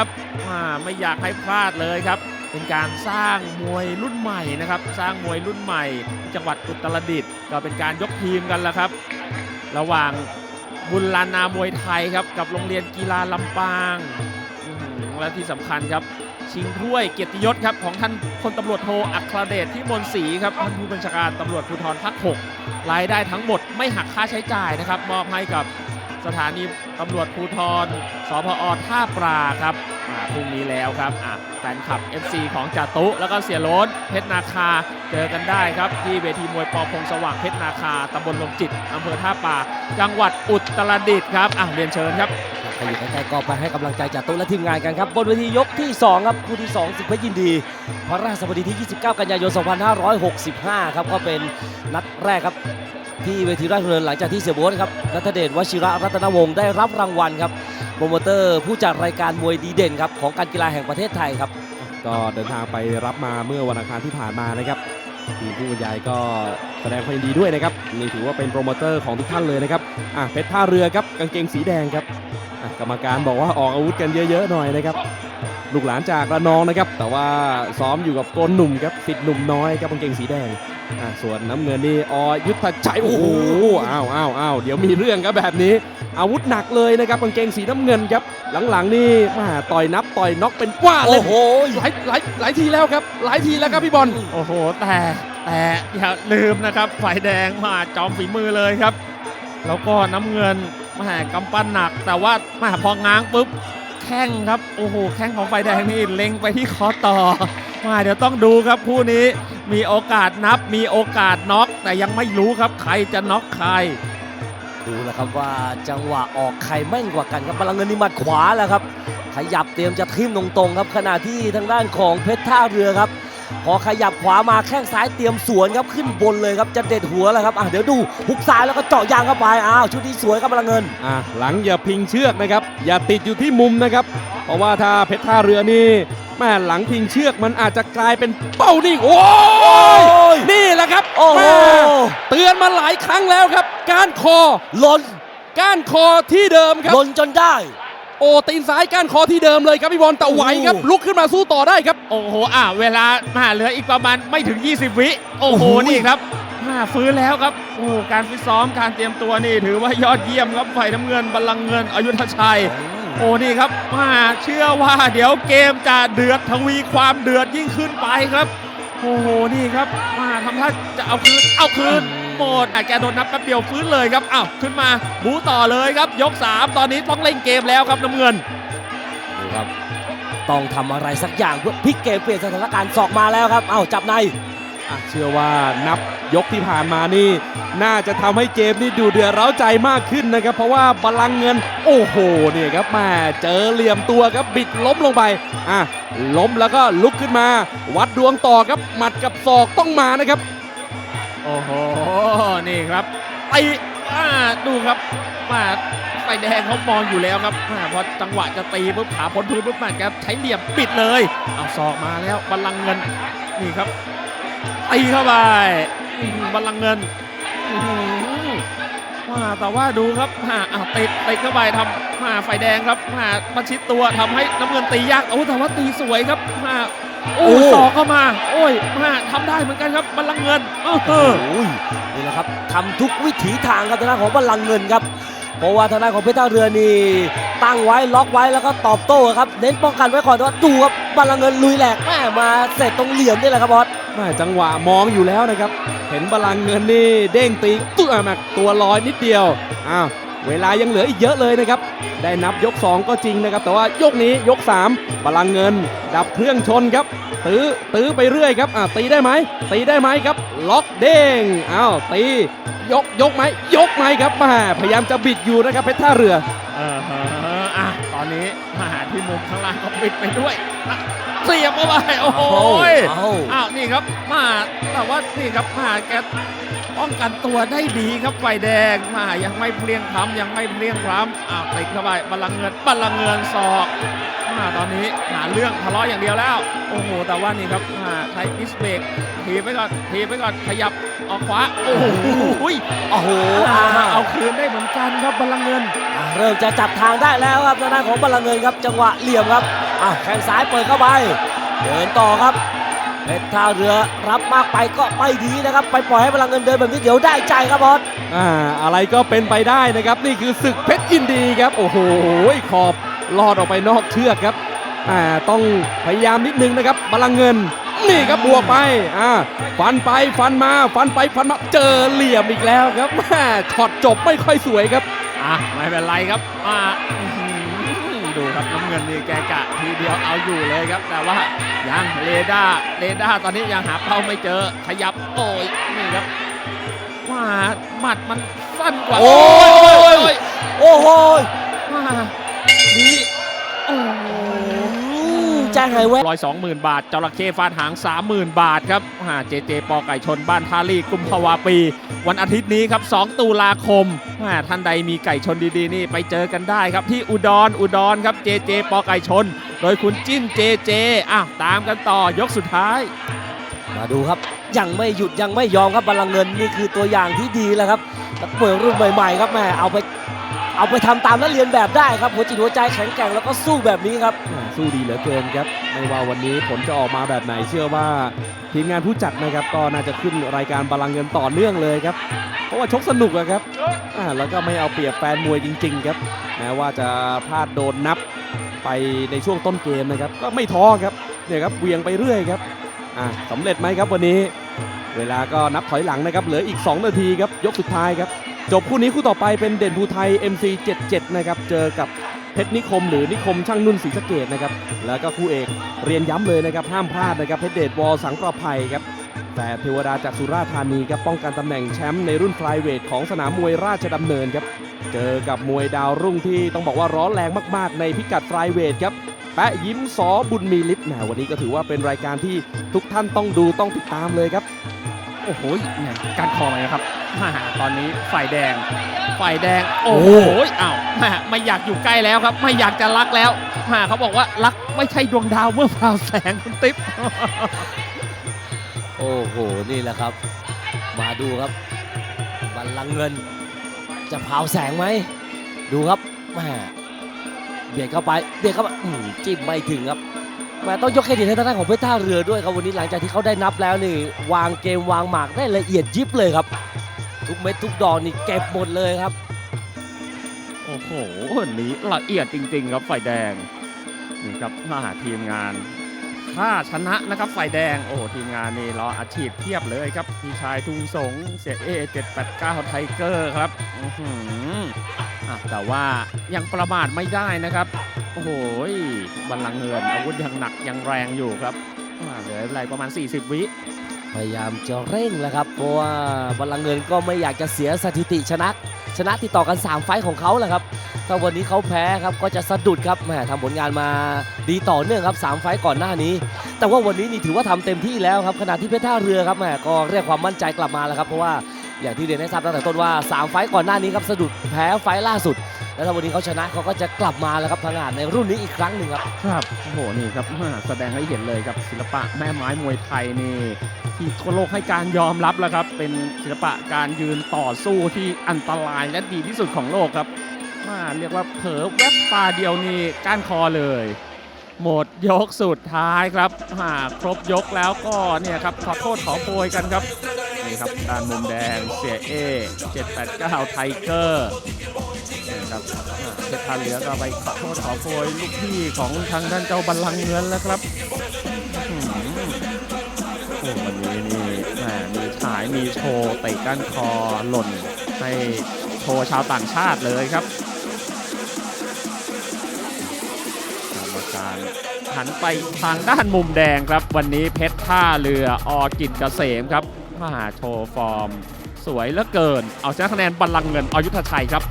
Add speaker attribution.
Speaker 1: ครับอ่าไม่อยากให้พลาดเลยครับ เป็นการสร้างมวยรุ่นใหม่นะครับ สร้างมวยรุ่นใหม่ จังหวัดอุตรดิตถ์ก็เป็นการยกทีมกันแล้วครับ ระหว่างบุญลานามวยไทยครับ กับโรงเรียนกีฬาลำปางและที่สำคัญครับ ชิงถ้วยเกียรติยศครับของท่านพลตำรวจโทอัครเดชที่มนศรีครับท่านผู้บัญชาการตำรวจภูธรภาค6รายได้ทั้งหมดไม่หักค่าใช้จ่ายนะครับ มอบให้กับ สถานีตำรวจภูธรสพอท่าปลาครับพรุ่งนี้แล้วครับแฟนคลับ FC ของจาตุ แล้วก็เสียโลนเพชรนาคาเจอกันได้ครับ ที่เวทีมวยปอพงสว่างเพชรนาคาตำบลลมจิตอำเภอท่าปลาจังหวัดอุตรดิตถ์ครับอะเรียนเชิญครับ
Speaker 2: ใครอยู่ใกล้ๆก็ไปให้กำลังใจจากโต๊ะและทีมงานกันครับ บนเวทียกที่ 2 ครับคู่ที่ 2 สิบเพชรยินดี พระราชบดีที่ 29 กันยายน 2565 ครับก็เป็นนัดแรกครับ ที่เวทีราชดำเนินหลังจากที่เสียโบ๊ทครับนัทเดชวชิระรัตนวงศ์ได้รับรางวัลครับโปรโมเตอร์ผู้จัดรายการมวยดีเด่นครับของการกีฬาแห่งประเทศไทยครับ
Speaker 3: ก็เดินทางไปรับมาเมื่อวันอังคารที่ผ่านมานะครับทีมผู้บรรยายก็แสดงความยินดีด้วยนะครับนี่ถือว่าเป็นโปรโมเตอร์ของทุกท่านเลยนะครับอะเพชรท่าเรือครับกางเกงสีแดงครับ กรรมการบอกว่าออกอาวุธกันเยอะๆหน่อยนะครับ ลูกหลานจากระนองนะครับ แต่ว่าซ้อมอยู่กับโกนหนุ่มครับสิทธิ์หนุ่มน้อยครับกางเกงสีแดงอะส่วนน้ำเงินนี่อยุทธชัยโอ้โหอ้าวอ้าวอ้าวเดี๋ยวมีเรื่องครับแบบนี้ อาวุธหนักเลยนะครับกางเกงสีน้ำเงินครับ หลังๆนี่มาต่อยนับต่อยน็อกเป็นว่าเล
Speaker 2: โอ้
Speaker 3: ย
Speaker 2: โห
Speaker 3: หลายหลายหลายทีแล้วครับ หลายทีแล้วครับพี่บอล
Speaker 1: โอ้โห แต่แต่อย่าลืมนะครับฝ่ายแดงมาจอมฝีมือเลยครับ แล้วก็น้ำเงิน แมากำปั้นหนัก แต่ว่าแมาพอง้างปุ๊บแข้งครับโอ้โหแข้งของฝ่ายแดงนี่เล็งไปที่คอต่อมาเดี๋ยวต้องดูครับคู่นี้มีโอกาสนับมีโอกาสน็อกแต่ยังไม่รู้ครับใครจะน็อกใคร
Speaker 2: ดูแล้วครับว่าจังหวะออกใครแม่นกว่ากันครับพลังเงินนี่มัดขวาแล้วครับขยับเตรียมจะทิ่มตรงๆครับขณะที่ทางด้านของเพชรท่าเรือครับ พอขยับขวามาแข้งซ้ายเตรียมสวนครับขึ้นบนเลยครับจะเด็ดหัวแล้วครับอะเดี๋ยวดูหุกซ้ายแล้วก็เจาะยางเข้าไปอ้าวชุดนี้สวยครับพลังเงิน
Speaker 3: อะหลังอย่าพิงเชือกนะครับ อย่าติดอยู่ที่มุมนะครับ เพราะว่าถ้าเพชรท่าเรือนี่แม่หลังพิงเชือกมันอาจจะกลายเป็นเป้านิ่งโอ้ยนี่แหละครับ
Speaker 2: โอ้โห
Speaker 3: แม่เตือนมาหลายครั้งแล้วครับก้านคอ
Speaker 2: ล้น
Speaker 3: ก้านคอที่เดิมครับ
Speaker 2: ล้นจนได้
Speaker 3: โอ้ตีนซ้ายก้านคอที่เดิมเลยครับพี่บอลแต่ไหวครับ
Speaker 2: โอ้
Speaker 3: ลุกขึ้นมาสู้ต่อได้ครับ
Speaker 1: โอ้โหอะเวลามาเหลืออีกประมาณไม่ถึง 20 วิโอ้โห
Speaker 2: โอ้โห
Speaker 1: นี่ครับมาฟื้นแล้วครับโอ้โหการฟิตซ้อมการเตรียมตัวนี่ถือว่ายอดเยี่ยมครับฝ่ายน้ำเงินบัลลังก์เงินอยุธชัย โอ้นี่ครับมาเชื่อว่าเดี๋ยวเกมจะเดือดทวีความเดือดยิ่งขึ้นไปครับโอ้โหนี่ครับมาทำท่าจะเอาคืนเอาคืน หมดอะแกโดนนับแป๊บเดียวฟื้นเลยครับอ้าวขึ้นมาบูต่อเลยครับ ยก 3 ตอนนี้ต้องเล่นเกมแล้วครับน้ำเงิน
Speaker 2: ดูครับต้องทำอะไรสักอย่างเพื่อพลิกเกมเปลี่ยนสถานการณ์ศอกมาแล้วครับ เอ้าจับใน
Speaker 3: อะเชื่อว่านับยกที่ผ่านมานี่ น่าจะทำให้เกมนี่ดูเดือดเร้าใจมากขึ้นนะครับ เพราะว่าบอลลังก์เงิน โอ้โหเนี่ยครับแม่เจอเหลี่ยมตัวครับบิดล้มลงไปอะล้มแล้วก็ลุกขึ้นมา วัดดวงต่อครับหมัดกับศอกต้องมานะครับ
Speaker 1: โอ้โห นี่ครับไปอ่าดูครับมาไฟแดงเขามองอยู่แล้วครับอ่าพอจังหวะจะตีปุ๊บขาพ้นพื้นปุ๊บมันแกใช้เหลี่ยมปิดเลย เอาศอกมาแล้วบัลลังเงิน นี่ครับตีเข้าไปอื้อลลังเงินอื้อหือว่าแต่ว่าดูครับอ่าอ่าติดติดเข้าไปทำมาไฟแดงครับมาประชิดตัวทำให้น้ำเงินตียากโอ้แต่ว่าตีสวยครับมา โอ้
Speaker 2: โอ้
Speaker 1: ศอกเข้ามา โอ้ยมาทำได้เหมือนกันครับบัลลังก์เงินเออ
Speaker 2: โอ้ยนี่แหละครับทำทุกวิถีทางครับทางด้านของพลังก์เงินครับ เพราะว่าทางด้านของเพชรท่าเรือนี่ตั้งไว้ล็อกไว้แล้วก็ตอบโต้ครับเน้นป้องกันไว้ก่อนแต่ว่าดูครับพลังก์เงินลุยแหลกแม่มาเสร็จตรงเหลี่ยมนี่แหละครับบอส
Speaker 3: แม่จังหวะมองอยู่แล้วนะครับ เห็นบอลลังก์เงินนี่เด้งตีตัวมาตัวลอยนิดเดียว อ้าว เวลายังเหลืออีกเยอะเลยนะครับ ได้นับยก 2 ก็จริงนะครับ แต่ว่ายกนี้ยก3บอลลังก์เงิน ดับเครื่องชนครับ ตื้อตื้อไปเรื่อยครับอ่าตีได้ไหมตีได้ไหมครับ ล็อกเด้งอ้าวตี ยกยกไหมยกไหมครับแม่พยายามจะบิดอยู่นะครับเพชรท่าเรือ
Speaker 1: เออฮะอะตอนนี้มาหาที่มุมข้างล่างก็ปิดไปด้วยอะเสียบเข้าไปโอ้โหย
Speaker 2: เอา
Speaker 1: อ้าวนี่ครับมาแต่ว่านี่ครับมาแก ป้องกันตัวได้ดีครับไฟแดงมายังไม่เพลียงพล้ำยังไม่เพลียงพล้ำอ้าวติดเข้าไปบอลลังก์เงินบอลลังก์เงินศอกมาตอนนี้หาเรื่องทะเลาะอย่างเดียวแล้ว โอ้โหแต่ว่านี่ครับมาใช้ดิสเบรกทีบไปก่อนทีบไปก่อนขยับออกขวาโอ้โห
Speaker 2: โอ้โห
Speaker 1: อ่า
Speaker 2: อ่า
Speaker 1: เอาคืนได้เหมือนกันครับบอลลังก์เงิน
Speaker 2: อ่าเริ่มจะจับทางได้แล้วครับทางด้านของพลังก์เงินครับจังหวะเหลี่ยมครับอะแข้งซ้ายเปิดเข้าไป เดินต่อครับ เพชรท่าเรือรับมากไปก็ไม่ดีนะครับ ไปปล่อยให้พลังเงินเดินแบบนี้เดี๋ยวได้ใจครับบอส
Speaker 3: อ่าอะไรก็เป็นไปได้นะครับ นี่คือศึกเพชรยินดีครับ โอ้โหขอบลอดออกไปนอกเชือกครับอ่าต้องพยายามนิดนึงนะครับบาลังก์เงิน นี่ครับบวกไปอ่าฟันไปฟันมาฟันไปฟันมาเจอเหลี่ยมอีกแล้วครับแม่ช็อตจบไม่ค่อยสวยครับ
Speaker 1: อะไม่เป็นไรครับอ่าอื้อหือ ดูครับน้ำเงินนี่แกกะทีเดียวเอาอยู่เลยครับ แต่ว่ายังเรดาร์เรดาร์ตอนนี้ยังหาเป้าไม่เจอขยับโอ้ยนี่ครับว่าหมัดมันสั้นกว่า
Speaker 3: โอ้ย
Speaker 1: ย
Speaker 2: โอ้โห
Speaker 1: ว่าดีโอ้โห
Speaker 2: อืม ใจหายแวบ
Speaker 1: ร้อยสองหมื่นบาทจระเข้ฟาดหางสามหมื่นบาทครับอ่าเจเจปอไก่ชนบ้านทาลีกุมภาวาปี วันอาทิตย์นี้ครับ2ตุลาคมอ่าท่านใดมีไก่ชนดีๆนี่ไปเจอกันได้ครับ ที่อุดรอุดรครับเจเจปอไก่ชน โดยคุณจิ้นเจเจอ้าวตามกันต่อยกสุดท้าย
Speaker 2: มาดูครับยังไม่หยุดยังไม่ยอมครับบาลังก์เงินนี่คือตัวอย่างที่ดีแล้วครับนักมวยรุ่นใหม่ๆ ครับแม่เอาไป เอาไปทำตามและเรียนแบบได้ครับหัวจิตหัวใจแข็งแกร่งแล้วก็สู้แบบนี้ครับ
Speaker 3: สู้ดีเหลือเกินครับ ไม่ว่าวันนี้ผลจะออกมาแบบไหนเชื่อว่าทีมงานผู้จัดนะครับก็น่าจะขึ้นรายการบาลังเงินต่อเนื่องเลยครับ เพราะว่าชกสนุกอะครับอ่าแล้วก็ไม่เอาเปรียบแฟนมวยจริง ๆ ครับแม้ว่าจะพลาดโดนนับไปในช่วงต้นเกมนะครับ ก็ไม่ท้อครับเนี่ยครับเวียงไปเรื่อยครับอ่าสำเร็จไหมครับวันนี้ เวลาก็นับถอยหลังนะครับเหลืออีก 2 นาทีครับยกสุดท้ายครับ จบคู่นี้คู่ต่อไปเป็นเด่นภูไทย MC 77 นะครับเจอกับเพชรนิคมหรือนิคมช่างนุ่นศรีสะเกดนะครับแล้วก็คู่เอกเรียนย้ำเลยนะครับห้ามพลาดนะครับเพชรเดชวอสังประภัยครับแต่เทวดาจากสุราษฎร์ธานีครับป้องกันตำแหน่งแชมป์ในรุ่นฟลายเวทของสนามมวยราชดำเนินครับเจอกับมวยดาวรุ่งที่ต้องบอกว่าร้อนแรงมาก ๆ ในพิกัดฟลายเวทครับแปะยิ้มสอบุญมีฤทธิ์แหมวันนี้ก็ถือว่าเป็นรายการที่ทุกท่านต้องดูต้องติดตามเลยครับ
Speaker 1: โอ้โหเนี่ยการคอเลยนะครับอ่าตอนนี้ฝ่ายแดง ฝ่ายแดง โอ้โหอ้าวแม่ไม่อยากอยู่ใกล้แล้วครับ ไม่อยากจะรักแล้วแม่เขาบอกว่ารักไม่ใช่ดวงดาวเมื่อพราวแสงคุณติ๊บ
Speaker 2: โอ้โห นี่แหละครับ มาดูครับบัลลังก์เงิน จะเผาแสงไหม ดูครับแหมเบียดเข้าไป เบียดเข้าไปอืมจิ้มไม่ถึงครับ แหมต้องยกเครดิตให้ทางด้านของเพชรท่าเรือด้วยครับวันนี้หลังจากที่เขาได้นับแล้วนี่วางเกมวางหมากได้ละเอียดยิบเลยครับ ทุกเม็ดทุกดอกนี่เก็บหมดเลยครับ
Speaker 1: โอ้โหวันนี้ละเอียดจริง ๆ ครับฝ่ายแดงนี่ครับมาหาทีมงานถ้าชนะนะครับฝ่ายแดงโอ้ทีมงานนี่รออาชีพเทียบเลยครับพี่ชายทุ่งสงเสียเอ789ไทเกอร์ครับอื้อหืออะแต่ว่ายังประมาทไม่ได้นะครับ โอ้โหบัลลังเงินอาวุธยังหนักยังแรงอยู่ครับอ่าเหลืออะไรประมาณ 40 วิ
Speaker 2: พยายามจะเร่งแล้วครับเพราะว่าบัลลังเงินก็ไม่อยากจะเสียสถิติชนะ ชนะติดต่อกัน 3 ไฟต์ของเขาแหละครับถ้าวันนี้เขาแพ้ครับก็จะสะดุดครับแหมทำผลงานมาดีต่อเนื่องครับ 3 ไฟต์ก่อนหน้านี้ แต่ว่าวันนี้นี่ถือว่าทำเต็มที่แล้วครับขณะที่เพชรท่าเรือครับแหมก็เรียกความมั่นใจกลับมาแล้วครับเพราะว่าอย่างที่เรียนให้ทราบตั้งแต่ต้นว่า 3 ไฟต์ก่อนหน้านี้ครับสะดุดแพ้ไฟต์ล่าสุด แล้วถ้าวันนี้เขาชนะเขาก็จะกลับมาแล้วครับพังงานในรุ่นนี้อีกครั้งหนึ่งครับ
Speaker 1: ครับโอ้โหนี่ครับแสดงให้เห็นเลยครับศิลปะแม่ไม้มวยไทยนี่ที่ทั่วโลกให้การยอมรับแล้วครับ เป็นศิลปะการยืนต่อสู้ที่อันตรายและดีที่สุดของโลกครับว่าเรียกว่าเผลอแวบตาเดียวนี่ก้านคอเลย หมดยกสุดท้ายครับอ่าครบยกแล้วก็เนี่ยครับขอโทษขอโพยกันครับนี่ครับด้านมุมแดงเสียเอ789ไทเกอร์ นะครับเพชรท่าเรือก็ไปขอโทษขอโพยลูกพี่ของทางด้านเจ้าบัลลังก์เงินแล้วครับโอ้วันนี้นี่แหมมีฉายมีโชว์เตะก้านคอหล่นให้โชว์ชาวต่างชาติเลยครับกรรมการหันไปทางด้านมุมแดงครับ วันนี้เพชรท่าเรืออกิจเกษมครับมาโชว์ฟอร์ม สวยเหลือเกิน เอาชนะคะแนนบัลลังก์เงินอยุทธชัยครับ